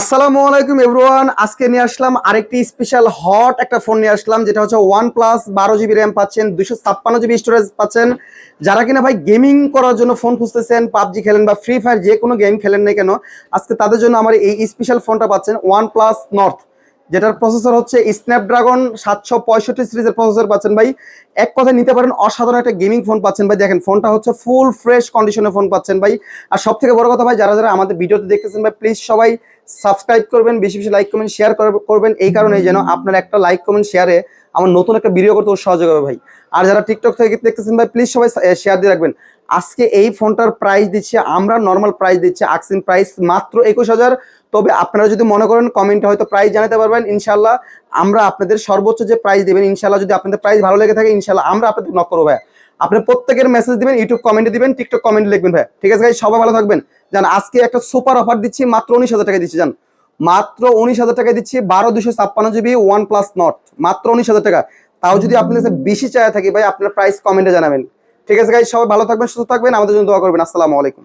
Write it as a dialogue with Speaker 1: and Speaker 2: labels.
Speaker 1: আসসালামু আলাইকুম এভরিওয়ান। আজকে নিয়ে আসলাম আরেকটি স্পেশাল হট একটা ফোন নিয়ে আসলাম, যেটা হচ্ছে ওয়ান প্লাস বারো জিবি র্যাম পাচ্ছেন দুশো ছাপ্পান্ন জিবি স্টোরেজ পাচ্ছেন। যারা কিনা ভাই গেমিং করার জন্য ফোন খুঁজতেছেন, পাবজি খেলেন বা ফ্রি ফায়ার যে কোনো গেম খেলেন না কেন, আজকে তাদের জন্য আমার এই স্পেশাল ফোনটা পাচ্ছেন ওয়ান প্লাস নর্থ যেটার প্রসেসর হচ্ছে স্ন্যাপড্রাগন সাতশো পঁয়ষট্টি সিরিজের প্রসেসর পাচ্ছেন ভাই। এক কথায় নিতে পারেন অসাধারণ একটা গেমিং ফোন পাচ্ছেন ভাই। দেখেন ফোনটা হচ্ছে ফুল ফ্রেশ কন্ডিশনের ফোন পাচ্ছেন ভাই। আর সব থেকে বড় কথা ভাই, যারা যারা আমাদের ভিডিওতে দেখতেছেন ভাই প্লিজ সবাই সাবস্ক্রাইব করবেন, বেশি বেশি লাইক কমেন্ট শেয়ার করবেন। এই কারণে যেন আপনার একটা লাইক কমেন্ট শেয়ারে আমার নতুন একটা ভিডিও করতে সহযোগ হবে ভাই। আর যারা টিকটক থেকে দেখতেছেন ভাই প্লিজ সবাই শেয়ার দিয়ে রাখবেন। আজকে এই ফোনটার প্রাইস দিচ্ছে, আমরা নর্মাল প্রাইস দিচ্ছি আকসিন প্রাইস মাত্র একুশ হাজার। তবে আপনারা যদি মনে করেন কমেন্টে হয়তো প্রাইস জানাতে পারবেন ইনশাল্লাহ আমরা আপনাদের সর্বোচ্চ যে প্রাইস দেবেন ইনশাল্লাহ যদি আপনাদের প্রাইস ভালো লেগে থাকে ইনশাল্লাহ আমরা আপনাদের নক করব ভাই আপনি প্রত্যেকের মেসেজ দিবেন ইউটিউব কমেন্টে দিবেন টিকটক কমেন্টে লিখবেন ভাই ঠিক আছে ভাই, সবাই ভালো থাকবেন। জান, আজকে একটা সুপার অফার দিচ্ছি, মাত্র উনিশ হাজার টাকা দিচ্ছি, জান। মাত্র উনিশ হাজার টাকা দিচ্ছি, বারো দুশো ছাপ্পান্ন জিবি ওয়ান প্লাস নট মাত্র উনিশ হাজার টাকা। তাও যদি আপনার কাছে বেশি চায় থাকি ভাই, আপনার প্রাইস কমেন্টে জানাবেন। ঠিক আছে গাইজ সবাই ভালো থাকবেন সুস্থ থাকবেন আমাদের জন্য দোয়া করবেন। আসসালামু আলাইকুম।